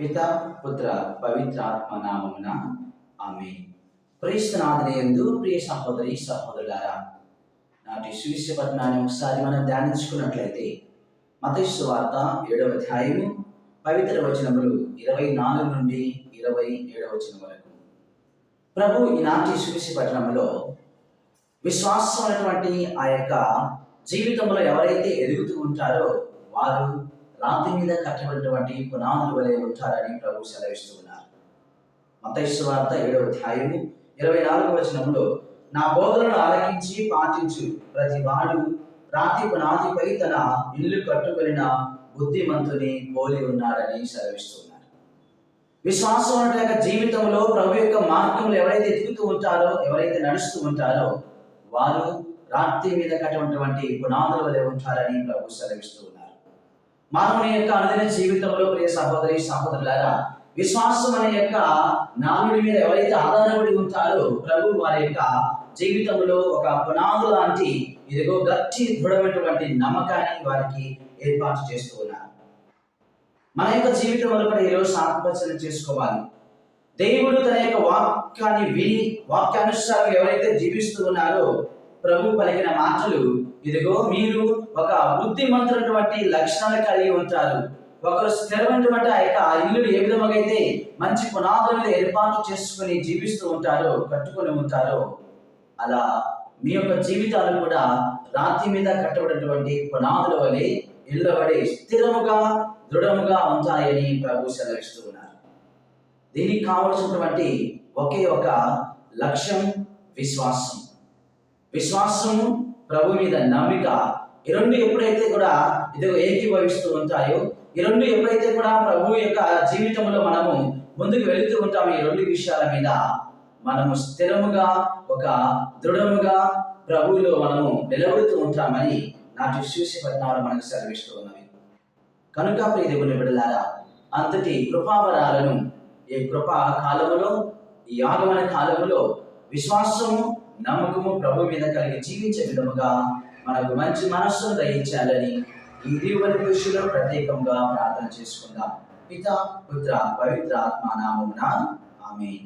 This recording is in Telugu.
పిత పుత్ర పవిత్ర ఆత్మ నామమున ఆమె ప్రేస్తనాథనయందు ప్రియ సహోదరి సహోదరులారా నాటి సువిశ్వ పట్టణాన్ని ఒకసారి మనం ధ్యానించుకున్నట్లయితే మతైసు వార్త ఏడవ అధ్యాయము పవిత్ర వచనములు ఇరవై నాలుగు నుండి ఇరవై ఏడవ వచనం వరకు. ప్రభు ఈనాటి సువిశ్వ పట్టణంలో విశ్వాసమైనటువంటి ఆ యొక్క జీవితంలో ఎవరైతే ఎదుగుతూ ఉంటారో వారు రాతి మీద కట్టబడినటువంటి పునాదులు వలె ఉంటారని ప్రభు సెలవిస్తూ ఉన్నారు. మతైసు వార్త ఏడవ అధ్యాయము ఇరవై నాలుగవ వచనంలో నా బోధనను ఆలకించి పాటించు ప్రతి వాడు రాతి పునాదిపై తన ఇల్లు కట్టుకొనిన బుద్ధిమంతుని పోలి ఉన్నాడని సెలవిస్తున్నారు విశ్వాసం అంటే జీవితంలో ప్రభు యొక్క మార్గంలో ఎవరైతే ఎదుగుతూ ఉంటారో ఎవరైతే నడుస్తూ ఉంటారో వారు రాత్రి మీద కట్టినటువంటి పునాదుల వలె ఉంటారని ప్రభు సెలవిస్తూ ఉన్నారు. మానవుని యొక్క అనుదిన జీవితంలో ప్రియ సహోదరి సహోదరులారా విశ్వాసం అనే యొక్క నానుడి మీద ఎవరైతే ఆధారపడి ఉంటారో ప్రభు వారి యొక్క జీవితంలో ఒక పునాదు లాంటి ఇదిగో గట్టి దృఢమైనటువంటి నమ్మకాన్ని వారికి ఏర్పాటు చేస్తూ ఉన్నారు. మన యొక్క జీవితంలో కూడా ఈరోజు ఆత్మచరణ చేసుకోవాలి. దేవుడు తన యొక్క వాక్యాన్ని విని వాక్యానుసారం ఎవరైతే జీవిస్తూ ఉన్నారో ప్రభు పలికిన మాటలు ఇదిగో మీరు ఒక బుద్ధిమంతులటువంటి లక్షణాలు కలిగి ఉంటారు. ఒకరు స్థిరమైనటువంటి ఆ యొక్క ఆ ఇల్లు ఏ విధముగా అయితే మంచి పునాదులను ఏర్పాటు చేసుకుని జీవిస్తూ ఉంటారో కట్టుకొని ఉంటారో అలా మీ యొక్క జీవితాలు కూడా రాతి మీద కట్టబడినటువంటి పునాదుల వలె ఇళ్ళబడి స్థిరముగా దృఢముగా ఉంటాయని ప్రభు సెలవిస్తూ ఉన్నారు. దీనికి కావలసినటువంటి ఒకే ఒక లక్ష్యం విశ్వాసం. విశ్వాసము ప్రభు మీద నమ్మిక. ఈ రెండు ఎప్పుడైతే కూడా ఇదిగో ఏకీభవిస్తూ ఉంటాయో ఈ రెండు ఎప్పుడైతే కూడా ప్రభు యొక్క జీవితంలో మనము ముందుకు వెళుతూ ఉంటాము ఈ రెండు విషయాల మీద మనము స్థిరముగా ఒక దృఢముగా ప్రభువులో మనము నిలబడుతూ ఉంటామని నాటి చూసి పద్నాలు మనకు సెలవిస్తూ ఉన్నవి. కనుక ప్రియ దేవుని అంతటి కృపావరాలను ఈ కృపా కాలములో ఈ ఆగమన కాలములో విశ్వాసము నమ్మకము ప్రభు మీద కలిగి జీవించే విధముగా మనకు మంచి మనస్సును దయించాలని ఈ దీవుని ప్రత్యేకంగా ప్రార్థన చేసుకుందాం. పిత పుత్ర పవిత్ర ఆత్మ నామమున ఆమె